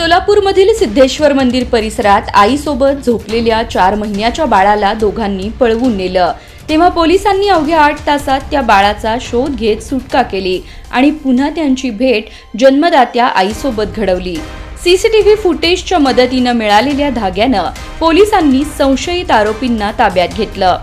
सोलापूरमधील सिद्धेश्वर मंदिर परिसरात आईसोबत झोपलेल्या चार महिन्याच्या बाळाला दोघांनी पळवून नेलं. तेव्हा पोलिसांनी अवघ्या आठ तासात त्या बाळाचा शोध घेत सुटका केली आणि पुन्हा त्यांची भेट जन्मदात्या आईसोबत घडवली. सीसीटीव्ही फुटेजच्या मदतीनं मिळालेल्या धाग्यानं पोलिसांनी संशयित आरोपींना ताब्यात घेतलं.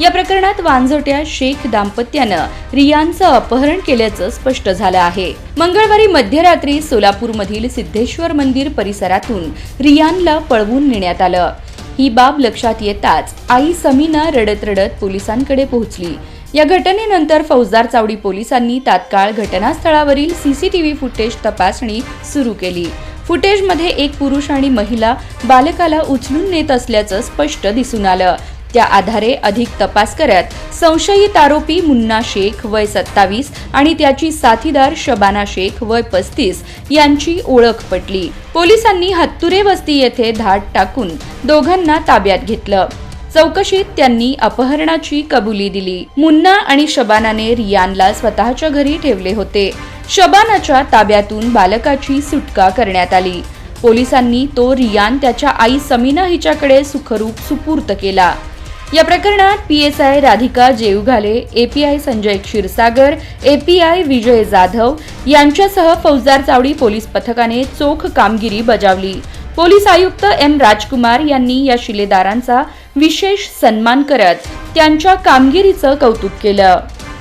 या प्रकरणात वांझोट्या शेख दाम्पत्यानं रियानचं अपहरण केल्याचं स्पष्ट झालं आहे. मंगळवारी मध्यरात्री सोलापूरमधील सिद्धेश्वर मंदिर परिसरातून रियानला पळवून नेण्यात आलं. ही बाब लक्षात येताच आई समीना रडत रडत पोलिसांकडे पोहोचली. या घटनेनंतर फौजदार चावडी पोलिसांनी तात्काळ घटनास्थळावरील सीसीटीव्ही फुटेज तपासणी सुरू केली. फुटेजमध्ये एक पुरुष आणि महिला बालकाला उचलून नेत असल्याचं स्पष्ट दिसून आलं. त्या आधारे अधिक तपास करत संशयित आरोपी मुन्ना शेख वय सत्तावीस आणि त्याची साथीदार शबाना शेख वय पस्तीस यांची ओळख पटली. पोलिसांनी हत्तुरे वस्ती येथे धाड टाकून दोघांना ताब्यात घेतलं. चौकशीत त्यांनी अपहरणाची कबुली दिली. मुन्ना आणि शबानाने रियानला स्वतःच्या घरी ठेवले होते. शबानाच्या ताब्यातून बालकाची सुटका करण्यात आली. पोलिसांनी तो रियान त्याच्या आई समीना हिच्याकडे सुखरूप सुपूर्त केला. या प्रकरणात P S I Radhika Jevghale API Sanjay Kshirsagar API Vijay Jadhav यांच्यासह फौजदार चावडी पोलीस पथकाने चोख कामगिरी बजावली. पोलीस आयुक्त एम राजकुमार यांनी या शिलेदारांचा विशेष सन्मान करत त्यांच्या कामगिरीचं कौतुक केलं.